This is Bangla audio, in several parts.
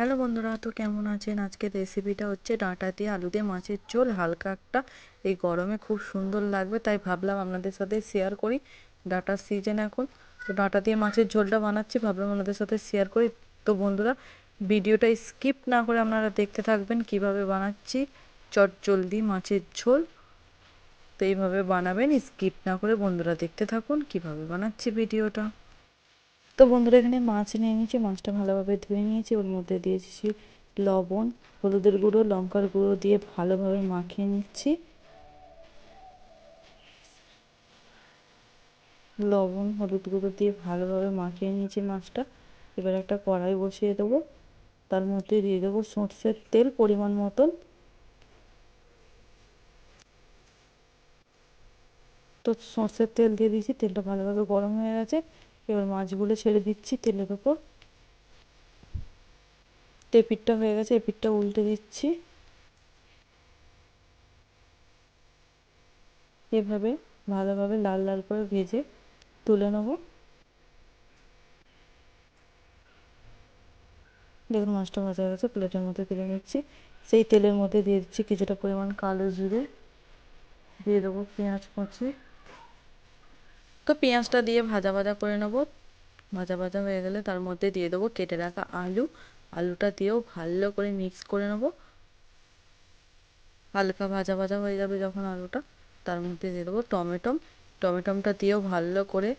হ্যালো বন্ধুরা, তো কেমন আছেন? আজকের রেসিপিটা হচ্ছে ডাঁটা দিয়ে আলু দিয়ে মাছের ঝোল। হালকা একটা, এই গরমে খুব সুন্দর লাগবে, তাই ভাবলাম আপনাদের সাথে শেয়ার করি ডাঁটার সিজন এখন। তো ডাঁটা দিয়ে মাছের ঝোলটা বানাচ্ছি, ভাবলাম আপনাদের সাথে শেয়ার করি। তো বন্ধুরা, ভিডিওটা স্কিপ না করে আপনারা দেখতে থাকবেন কীভাবে বানাচ্ছি। চট জলদি মাছের ঝোল। তো এইভাবে বানাবেন স্কিপ না করে বন্ধুরা দেখতে থাকুন কীভাবে বানাচ্ছি ভিডিওটা। তো বন্ধুরা, এখানে মাছ নিয়ে নিয়েছি মাছটা ভালোভাবে ধুয়ে নিয়েছি। ওর মধ্যে দিয়েছি লবণ, হলুদের গুঁড়ো, লঙ্কার গুঁড়ো দিয়ে ভালোভাবে মাখিয়ে নিচ্ছি। লবণ, হলুদ গুঁড়ো দিয়ে ভালোভাবে মাখিয়ে নিয়েছি মাছটা। এবার একটা কড়াই বসিয়ে দেবো। তার মধ্যে দিয়ে দেবো সর্ষের তেল পরিমাণ মতন। তো সর্ষের তেল দিয়ে দিয়েছি, তেলটা ভালোভাবে গরম হয়ে গেছে। এবার মাছগুলো ছেড়ে দিচ্ছি তেলের ওপর। এপিটটা হয়ে গেছে, এপিটটা উল্টে দিচ্ছি। এভাবে ভালোভাবে লাল লাল করে ভেজে তুলে নেব। দেখুন মাছটা ভাজা হয়ে গেছে, প্লেটের মধ্যে তুলে নিচ্ছি। সেই তেলের মধ্যে দিয়ে দিচ্ছি কিছুটা পরিমাণ কালো জিরে। দিয়ে দেবো পেঁয়াজ কুচি। তো পেঁয়াজটা দিয়ে ভাজা ভাজা করে নেব। ভাজা ভাজা হয়ে গেলে তার মধ্যে দিয়ে দেবো কেটে রাখা আলু। আলুটা দিয়েও ভালো করে মিক্স করে নেব। হালকা ভাজা ভাজা হয়ে যাবে যখন আলুটা, তার মধ্যে দিয়ে দেবো টমেটো। টমেটোটা দিয়েও ভালো করে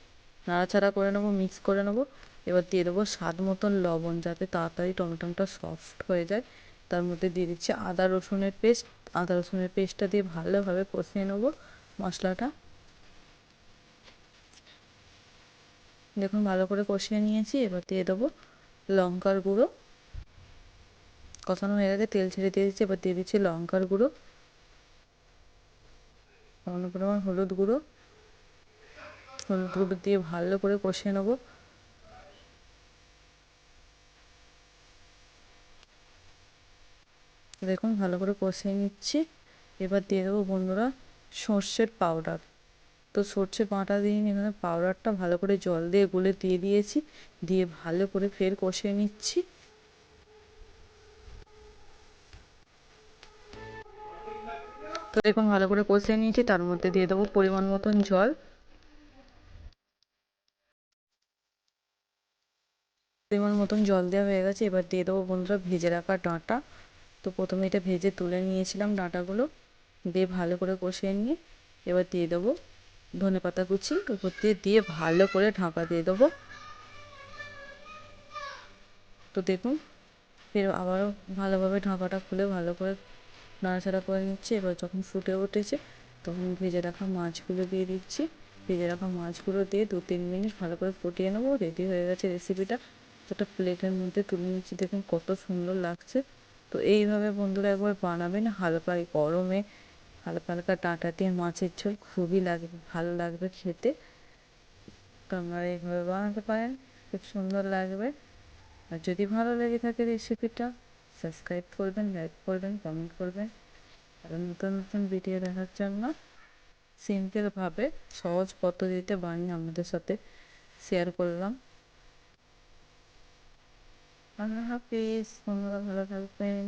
নাড়াচাড়া করে নেব, মিক্স করে নেব। এবার দিয়ে দেবো স্বাদ মতন লবণ যাতে তাড়াতাড়ি টমেটোটা সফট হয়ে যায়। তার মধ্যে দিয়ে দিচ্ছি আদা রসুনের পেস্ট। আদা রসুনের পেস্টটা দিয়ে ভালোভাবে কষিয়ে নেব মশলাটা। দেখুন, ভালো করে কষিয়ে নিয়েছি। এবার দিয়ে দেবো লঙ্কার গুঁড়ো। কষানো হয়ে গেছে, তেল ছেড়ে দিয়ে দিচ্ছি। এবার দিয়ে দিচ্ছি লঙ্কার গুঁড়ো। সামান্য পরিমাণ হলুদ গুঁড়ো। হলুদ গুঁড়ো দিয়ে ভালো করে কষিয়ে নেব। দেখুন, ভালো করে কষিয়ে নিচ্ছি। এবার দিয়ে দেবো বন্ধুরা সর্ষের পাউডার। তো সর্ষে বাটা দিয়ে এখানে পাউডারটা ভালো করে জল দিয়ে গুলে দিয়ে দিয়েছি, দিয়ে ভালো করে ফের কষিয়ে নিচ্ছি। তো দেখুন, ভালো করে কষিয়ে নিয়েছি, তার মধ্যে দিয়ে দেবো পরিমাণ মতন জল। পরিমাণ মতন জল দেওয়া হয়ে গেছে, এবার দিয়ে দেবো বন্ধুরা ভেজে রাখা ডাঁটা। তো প্রথমে এটা ভেজে তুলে নিয়েছিলাম ডাঁটাগুলো, দিয়ে ভালো করে কষিয়ে নিয়ে এবার দিয়ে দেবো ধনে পাতা কুচি উপর দিয়ে দিয়ে ভালো করে ঢাকা দিয়ে দেবো। তো দেখুন, ফের আবারও ভালোভাবে ঢাকাটা খুলে ভালো করে নাড়াচাড়া করে নিচ্ছি। এবার যখন ফুটে উঠেছে, তখন ভেজে রাখা মাছগুলো দিয়ে দিচ্ছি। ভেজে রাখা মাছগুলো দিয়ে দু তিন মিনিট ভালো করে ফুটিয়ে নেব। রেডি হয়ে গেছে রেসিপিটা একটা প্লেটের মধ্যে তুলে নিচ্ছি। দেখুন কত সুন্দর লাগছে। তো এইভাবে বন্ধুরা একবার বানাবেন। হালকা গরমে হালকা হালকা ডাঁটা দিয়ে মাছের ঝোল খুবই লাগবে, ভালো লাগবে খেতে। তো আপনারা এইভাবে বানাতে পারেন, খুব সুন্দর লাগবে। আর যদি ভালো লেগে থাকে রেসিপিটা, সাবস্ক্রাইব করবেন, লাইক করবেন, কমেন্ট করবেন। আর নতুন নতুন ভিডিও দেখার জন্য সিম্পলভাবে, সহজ পদ্ধতিতে বানিয়ে আমাদের সাথে শেয়ার করলাম। আল্লাহ হাফিজ ভালো থাকবেন।